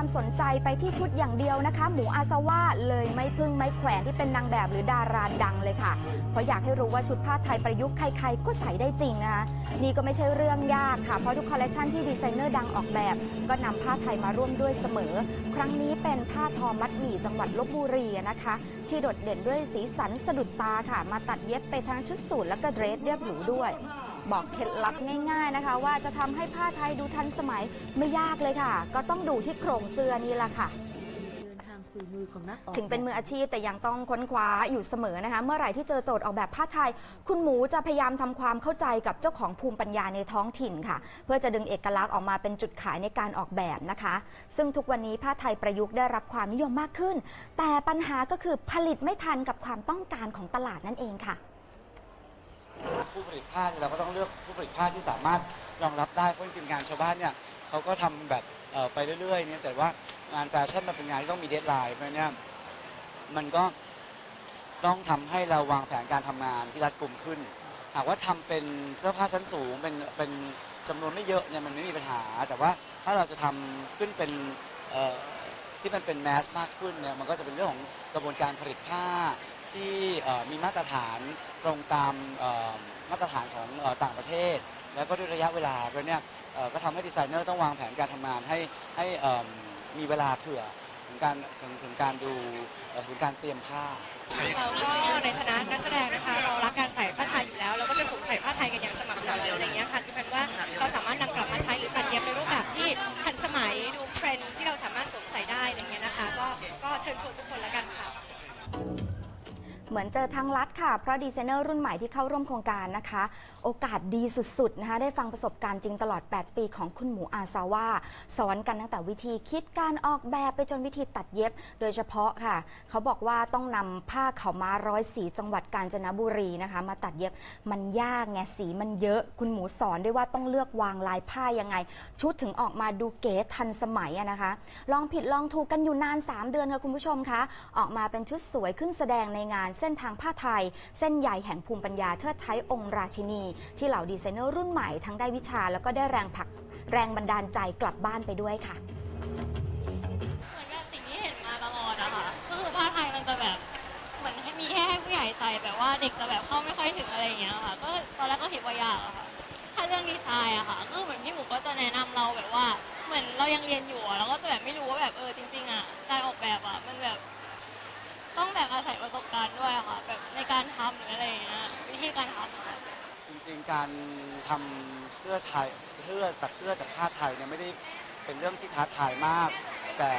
ความสนใจไปที่ชุดอย่างเดียวนะคะ หมูอาซาว่าเลยไม่พึ่งไม่แขวนที่เป็นนางแบบหรือดาราดังเลยค่ะ เพราะอยากให้รู้ว่าชุดผ้าไทยประยุกต์ใครๆก็ใส่ได้จริงนะคะนี่ก็ไม่ใช่เรื่องยากค่ะ เพราะทุกคอลเลคชันที่ดีไซเนอร์ดังออกแบบ ก็นำผ้าไทยมาร่วมด้วยเสมอ ครั้งนี้เป็นผ้าทอมัดหมี่จังหวัดลบบุรีนะคะที่โดดเด่นด้วยสีสันสะดุดตาค่ะ มาตัดเย็บไปทั้งชุดสูทและก็เดรสเรียบหรูด้วย บอกเคล็ดลับง่าย ๆนะคะ ว่าจะทำให้ผ้าไทยดูทันสมัยไม่ยากเลยค่ะ ก็ต้องดูที่โครงเสื้อนี่แหละค่ะสู่มือของนักออกถึงเป็นมืออาชีพแต่ยังต้องค้นคว้าอยู่เสมอนะคะ เมื่อไหร่ที่เจอโจทย์ออกแบบผ้าไทย คุณหมูจะพยายามทำความเข้าใจกับเจ้าของภูมิปัญญาในท้องถิ่นค่ะ เพื่อจะดึงเอกลักษณ์ออกมาเป็นจุดขายในการออกแบบนะคะ ซึ่งทุกวันนี้ผ้าไทยประยุกต์ได้รับความนิยมมากขึ้น แต่ปัญหาก็คือผลิตไม่ทันกับความต้องการของตลาดนั่นเองค่ะ ผู้ผลิตผ้าเนี่ยเราก็ต้องเลือกผู้ผลิตผ้าที่สามารถรองรับได้เพราะจริงๆงานชาวบ้านเนี่ยเขาก็ทำแบบเอ่อไปเรื่อยๆเนี่ยแต่ว่างานแฟชั่นมันเป็นงานที่ต้องมีเดทไลน์เพราะฉะนั้นเนี่ยมันก็ต้องทำให้เราวางแผนการทำงานที่รัดกุมขึ้น หากว่าทำเป็นเสื้อผ้าชั้นสูงเป็นเป็นจำนวนไม่เยอะเนี่ยมันไม่มีปัญหา แต่ว่าถ้าเราจะทำขึ้นเป็นเอ่อที่มันเป็นแมสมากขึ้นเนี่ยมันก็จะเป็นเรื่องของกระบวนการผลิตผ้า ที่มีมาตรฐานตรงตามมาตรฐานของต่างประเทศ แล้วก็ด้วยระยะเวลาเพราะเนี่ยก็ทำให้ดีไซเนอร์ต้องวางแผนการทำงานให้ให้มีเวลาเผื่อถึงการถึงถึงการดูถึงการเตรียมผ้าเราก็ในฐานะนักแสดงนะคะเรารักการใส่ผ้าไทยอยู่แล้วเราก็จะสวมใส่ผ้าไทยกันอย่างสม่ำเสมออะไรอย่างเงี้ยค่ะคือเป็นว่าเราสามารถนำกลับมาใช้หรือตัดเย็บในรูปแบบที่ทันสมัยดูเทรนด์ที่เราสามารถสวมใส่ได้อะไรอย่างเงี้ยนะคะ ก็ก็เชิญชวนทุกคนแล้วกันค่ะ เหมือนเจอทางลัดค่ะ เพราะดีไซเนอร์รุ่นใหม่ที่เข้าร่วมโครงการนะคะ โอกาสดีสุดๆนะคะ ได้ฟังประสบการณ์จริงตลอด 8 ปีของคุณหมูอาซาว่าสอนกันตั้งแต่วิธีคิดการออกแบบไปจนวิธีตัดเย็บ โดยเฉพาะค่ะ เขาบอกว่าต้องนำผ้าขาวม้าร้อยสีจังหวัดกาญจนบุรีนะคะ มาตัดเย็บมันยากไงสีมันเยอะคุณหมูสอนด้วยว่าต้องเลือกวางลายผ้ายังไง ชุดถึงออกมาดูเก๋ทันสมัยนะคะ ลองผิดลองถูกกันอยู่นาน 3 เดือนค่ะคุณผู้ชมคะออกมาเป็นชุดสวยขึ้นแสดงในงานเส้นทางผ้าไทย เส้นใหญ่แห่งภูมิปัญญาเทิดไทยองค์ราชินี ที่เหล่าดีไซเนอร์รุ่นใหม่ทั้งได้วิชา แล้วก็ได้แรงผลักแรงบันดาลใจกลับบ้านไปด้วยค่ะเหมือนกับสิ่งที่เห็นมาตลอดอะค่ะก็คือผ้าไทยมันจะแบบเหมือนให้มีแค่ให้ผู้ใหญ่ใส่แบบว่าเด็กจะแบบเข้าไม่ค่อยถึงอะไรอย่างเงี้ยค่ะ ก็ตอนแรกก็เห็นว่ายากอะค่ะถ้าเรื่องดีไซน์อะค่ะก็เหมือนพี่หมูก็จะแนะนำเราแบบว่า เหมือนเรายังเรียนอยู่อะเราก็จะแบบไม่รู้ว่าแบบเออจริงๆอะการออกแบบอะมันแบบ ต้องแบบอาศัยประสบการณ์ด้วยอะค่ะแบบในการทำหรืออะไรอย่างเงี้ยวิธีการทำอะค่ะจริงๆ การทำเสื้อไทยเสื้อตัดเสื้อจากผ้าไทยเนี่ยไม่ได้เป็นเรื่องที่ท้าทายมาก แต่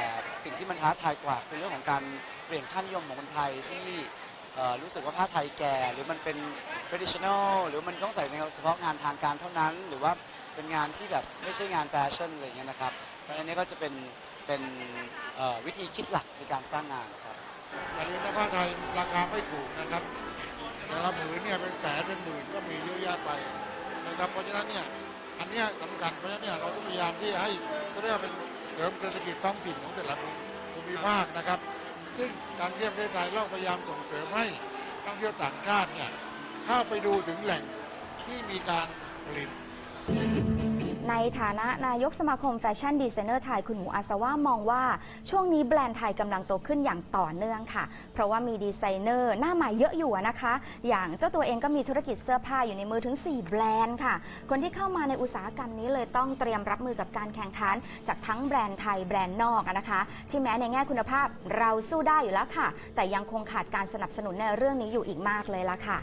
สิ่งที่มันท้าทายกว่าคือเรื่องของการเปลี่ยนค่านิยมของคนไทยที่เอ่อรู้สึกว่าผ้าไทยแก่ หรือมันเป็น traditional หรือมันต้องใส่ในเฉพาะงานทางการเท่านั้น หรือว่าเป็นงานที่แบบไม่ใช่งานแฟชั่นอะไรอย่างเงี้ยนะครับเพราะฉะนั้นก็จะเป็นเป็นเอ่อวิธีคิดหลักในการสร้างงานครับ อย่าลืมนะผ้าไทยราคาไม่ถูกนะครับ แต่ละผืนเนี่ยเป็นแสนเป็นหมื่นก็มีเยอะแยะไปนะครับ เพราะฉะนั้นเนี่ยอันเนี้ยสำคัญเพราะฉะนั้นเนี่ยเราต้องพยายามที่จะให้ก็เรียกว่าเป็นเสริมเศรษฐกิจท้องถิ่นของแต่ละภูมิภาคนะครับ ซึ่งการเที่ยวประเทศไทยเราพยายามส่งเสริมให้นักท่องเที่ยวต่างชาติเนี่ยเข้าไปดูถึงแหล่งที่มีการผลิต ในฐานะนายกสมาคมแฟชั่นดีไซเนอร์ไทยคุณหมูอาซาว่ามองว่าช่วงนี้แบรนด์ไทยกำลังโตขึ้นอย่างต่อเนื่องค่ะ เพราะว่ามีดีไซเนอร์หน้าใหม่เยอะอยู่นะคะ อย่างเจ้าตัวเองก็มีธุรกิจเสื้อผ้าอยู่ในมือถึง 4 แบรนด์ค่ะ คนที่เข้ามาในอุตสาหกรรมนี้เลยต้องเตรียมรับมือกับการแข่งขัน จากทั้งแบรนด์ไทยแบรนด์นอกนะคะ ที่แม้ในแง่คุณภาพเราสู้ได้อยู่แล้วค่ะ แต่ยังคงขาดการสนับสนุนในเรื่องนี้อยู่อีกมากเลยละค่ะ